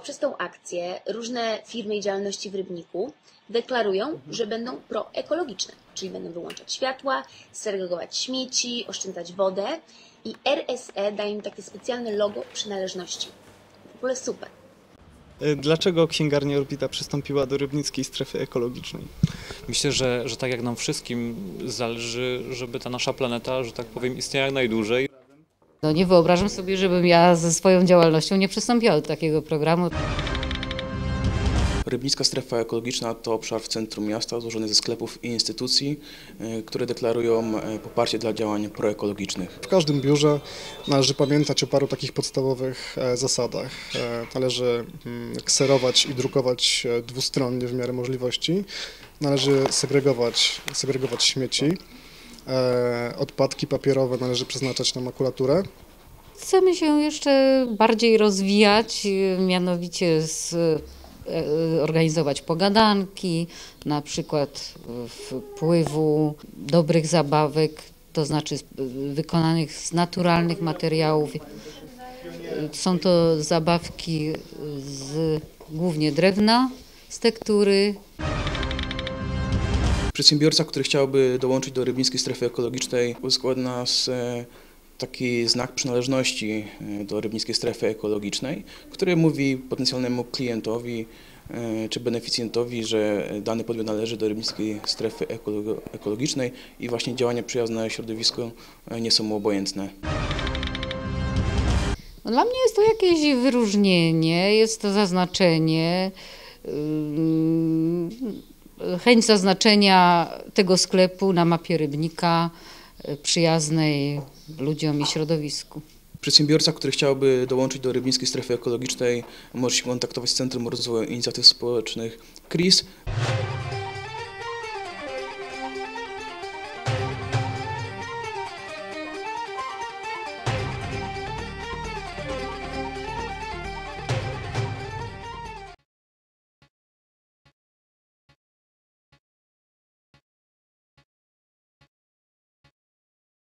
poprzez tą akcję różne firmy i działalności w Rybniku deklarują, że będą proekologiczne, czyli będą wyłączać światła, segregować śmieci, oszczędzać wodę i RSE daje im takie specjalne logo przynależności. W ogóle super. E, Dlaczego księgarnia Orbita przystąpiła do rybnickiej strefy ekologicznej? Myślę, że, że tak jak nam wszystkim zależy, żeby ta nasza planeta, że tak powiem, istniała jak najdłużej. No nie wyobrażam sobie, żebym ja ze swoją działalnością nie przystąpiła do takiego programu. Rybnicka strefa ekologiczna to obszar w centrum miasta złożony ze sklepów i instytucji, e, które deklarują e, poparcie dla działań proekologicznych. W każdym biurze należy pamiętać o paru takich podstawowych e, zasadach. Należy mm, kserować i drukować dwustronnie w miarę możliwości. Należy segregować, segregować śmieci. E, Odpadki papierowe należy przeznaczać na makulaturę. Chcemy się jeszcze bardziej rozwijać, y, mianowicie z, e, organizować pogadanki, na przykład wpływu dobrych zabawek, to znaczy wykonanych z naturalnych materiałów. Są to zabawki z głównie drewna, z tektury, Przedsiębiorca, który chciałby dołączyć do Rybnickiej Strefy Ekologicznej, od nas e, taki znak przynależności e, do Rybnickiej Strefy Ekologicznej, który mówi potencjalnemu klientowi e, czy beneficjentowi, że dany podmiot należy do Rybnickiej Strefy ekolo- Ekologicznej i właśnie działania przyjazne środowisku nie są mu obojętne. No dla mnie jest to jakieś wyróżnienie, jest to zaznaczenie, chęć zaznaczenia tego sklepu na mapie Rybnika y, przyjaznej ludziom i środowisku. Przedsiębiorca, który chciałby dołączyć do Rybnickiej Strefy Ekologicznej, może się kontaktować z Centrum Rozwoju Inicjatyw Społecznych KRIS